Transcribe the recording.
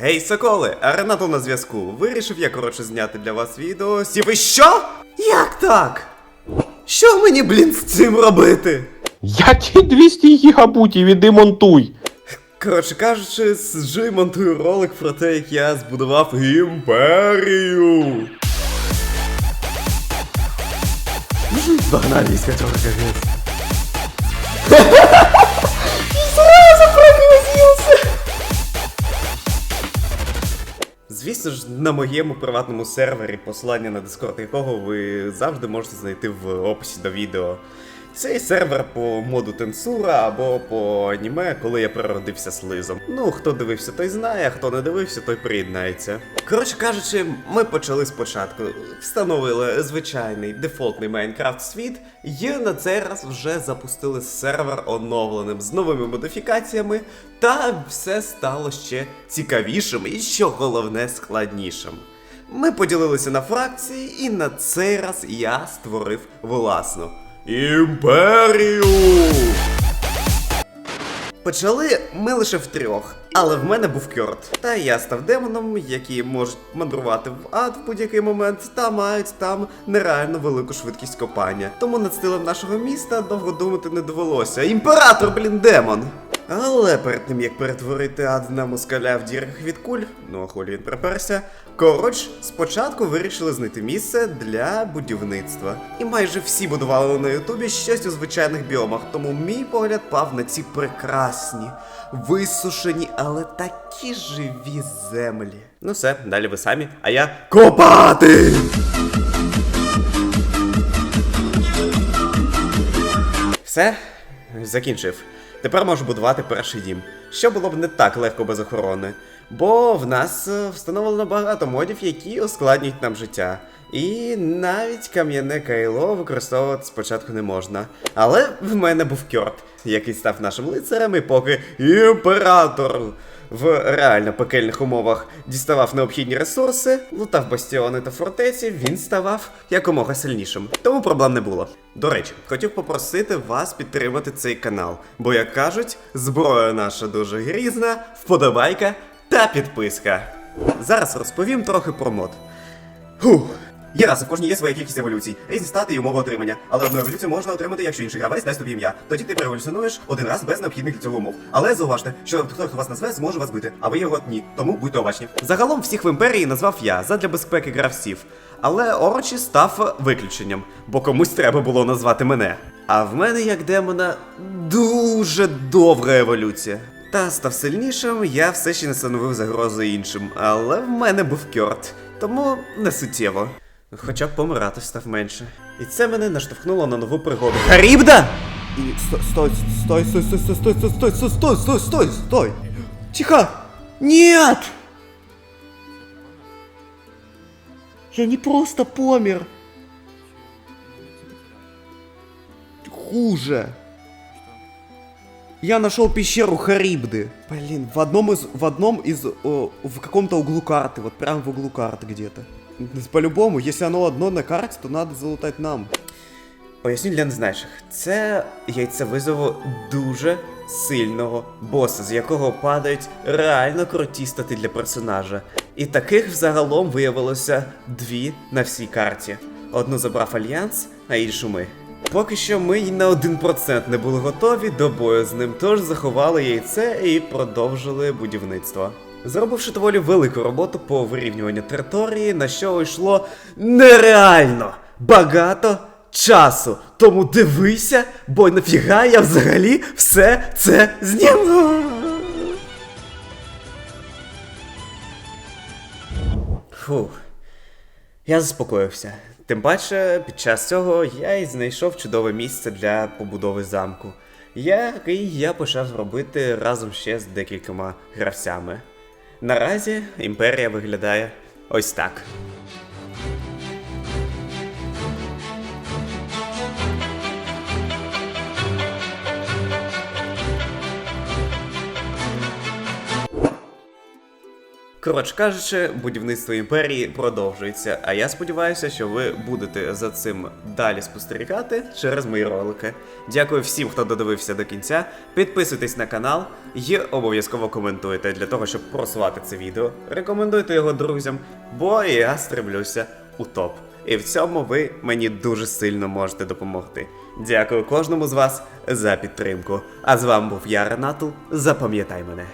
Гей, соколи, Ренато на зв'язку. Вирішив я коротше зняти для вас відео. Сіпи що? Як так? Що мені, блін, з цим робити? Я ті 200 гігабутів іди монтуй. Коротше кажучи, сиджу і монтую ролик про те, як я збудував імперію. Банальність котора капець. Звісно ж, на моєму приватному сервері, посилання на Discord якого ви завжди можете знайти в описі до відео. Цей сервер по моду Тенсура або по аніме, коли я переродився слизом. Ну, хто дивився, той знає, хто не дивився, той приєднається. Коротше кажучи, ми почали спочатку. Встановили звичайний дефолтний Майнкрафт світ, і на цей раз вже запустили сервер оновленим з новими модифікаціями, та все стало ще цікавішим і, що головне, складнішим. Ми поділилися на фракції, і на цей раз я створив власну імперію. Почали ми лише втрьох, але в мене був Кьорт. Та я став демоном, які можуть мандрувати в ад в будь-який момент, та мають там нереально велику швидкість копання. Тому над стилем нашого міста довго думати не довелося. Імператор, блін, демон! Але перед тим як перетворити ад на москаля в дірах від куль, ну а хулі він приперся, коротше, спочатку вирішили знайти місце для будівництва. І майже всі будували на Ютубі щось у звичайних біомах, тому мій погляд пав на ці прекрасні, висушені, але такі живі землі. Ну все, далі ви самі, а я копати! Все, закінчив. Тепер можу будувати перший дім. Що було б не так легко без охорони. Бо в нас е, встановлено багато модів, які ускладнюють нам життя. І навіть кам'яне кайло використовувати спочатку не можна. Але в мене був Кьорт, який став нашим лицарем, і поки імператор в реально пекельних умовах діставав необхідні ресурси, лутав бастіони та фортеці, він ставав якомога сильнішим. Тому проблем не було. До речі, хотів попросити вас підтримати цей канал, бо, як кажуть, зброя наша дуже грізна, вподобайка та підписка. Зараз розповім трохи про мод. Фух. Є раси, в кожній є своя кількість еволюцій, різні стати і умови отримання. Але одну еволюцію можна отримати, якщо інший гравець дасть тобі ім'я. Тоді ти перееволюціонуєш один раз без необхідних для цього умов. Але зауважте, що хто хто вас назве, зможе вас бити, а ви його ні. Тому будьте обачні. Загалом всіх в імперії назвав я задля безпеки гравців. Але Орочі став виключенням, бо комусь треба було назвати мене. А в мене, як демона, дуже довга еволюція. Та став сильнішим, я все ще не становив загрози іншим, але в мене був кьорт, тому не суттєво. Хоча б помирати став менше. І це мене наштовхнуло на нову пригоду. Харібда! І стой, стой, стой, стой, стой, стой, стой, стой, стой, стой, стой, стой, стой! Тихо! Нет! Я не просто помер. Хуже. Я нашел пещеру Харибды. Блин, в одном из, в одном из, о, в каком-то углу карты, вот прям в углу карты где-то. По-любому, если оно одно на карте, то надо залутать нам. Поясню для незнайших. Це яйце визову дуже сильного боса, з якого падають реально круті стати для персонажа. І таких взагалом виявилося дві на всій карті. Одну забрав Альянс, а іншу ми. Поки що ми й на 1% не були готові до бою з ним, тож заховали яйце і продовжили будівництво. Зробивши доволі велику роботу по вирівнюванню території, на що йшло нереально багато часу. Тому дивися, бо нафіга я взагалі все це зніму. Фух. Я заспокоївся. Тим паче, під час цього я й знайшов чудове місце для побудови замку, який я почав робити разом ще з декількома гравцями. Наразі імперія виглядає ось так. Коротше кажучи, будівництво імперії продовжується, а я сподіваюся, що ви будете за цим далі спостерігати через мої ролики. Дякую всім, хто додивився до кінця. Підписуйтесь на канал і обов'язково коментуйте для того, щоб просувати це відео. Рекомендуйте його друзям, бо я стремлюся у топ. І в цьому ви мені дуже сильно можете допомогти. Дякую кожному з вас за підтримку. А з вами був я, Ренату. Запам'ятай мене.